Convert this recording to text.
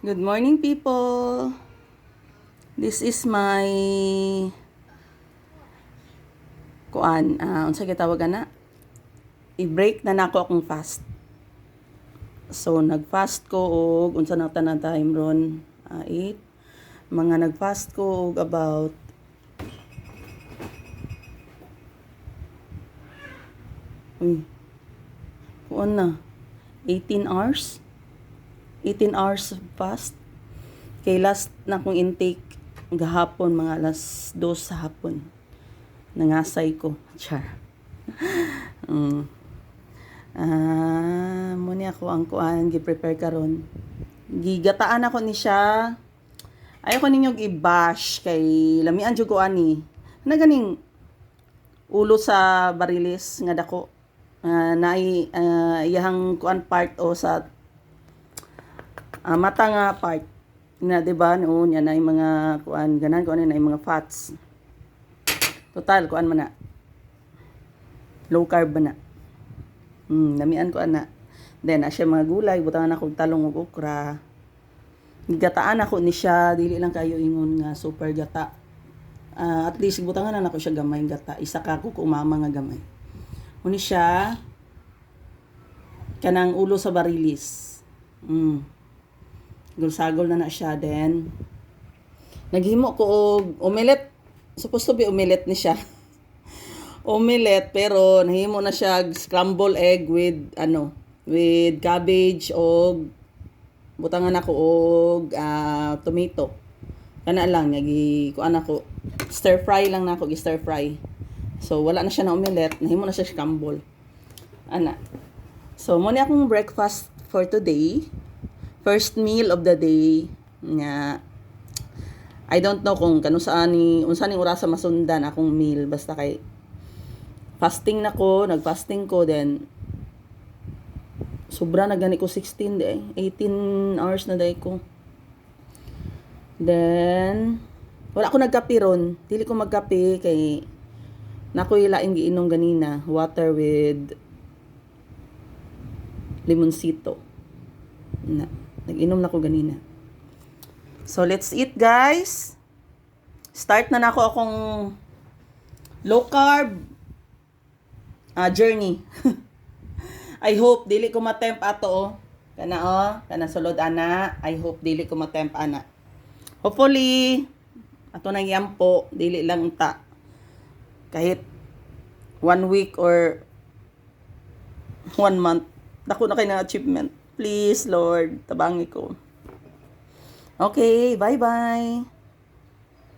Good morning, people. This is my kuan, ah unsa gitawag na? I-break na nako akong fast. So nag-fast ko og unsa na tanan time ron? 8 mga nag-fast ko og about Uy. Kuan na. 18 hours. 18 hours fast. Kay last na kong intake gahapon mga alas 2 sa hapon. Nangasay ko. Char. mm. Ah, muni ako ang kuan gi-prepare karon. Gigataan ako ni siya. Ayoko ninyo i-bash kay lamian jud ko ani. Na ganing ulo sa barilis nga dako. Uh, naay uh, iyahang kuan part o sa ah, mata nga part na 'di ba? Noon yan ay mga kuan ganan kuan na mga fats. Total kuan man na. Low carb na. Hmm namian ko ana. Then asya mga gulay butangan ako talong ug okra. Gigataan ako ni siya dili lang kayo ingon nga super gata. Ah, at least butangan na ako siya gamay gata. Isa ka ko umama nga gamay. Muni siya kanang ulo sa barilis. Mm. Gulsagol na na siya then naghimo ko og omelet. Supposed to be omelet ni siya. omelet pero nahimo na siya scramble egg with ano with cabbage og butangan ako og ah, tomato. Kana lang nagi kuan ako stir fry lang na ako gi stir fry. So, wala na siya na omelette. Nahimo na siya scramble. Ana. So, muna akong breakfast for today. First meal of the day. Nga, I don't know kung kano saan ni, unsa ni orasa masundan akong meal. Basta kay, fasting na ko, nag-fasting ko, then, sobra na gani ko 16 day. 18 hours na day ko. Then, wala ako nagkape ron. Dili ko magkape kay Nakoy laing giinom ganina, water with limonsito. Na, nag-inom na ko ganina. So let's eat guys. Start na nako akong low carb ah, journey. I hope dili ko matemp ato oh. Kana oh, kana sulod ana. I hope dili ko matemp ana. Hopefully ato nang yampo dili lang ta kahit one week or one month, dako na kayo ng achievement. Please, Lord, tabangi ko. Okay, bye-bye.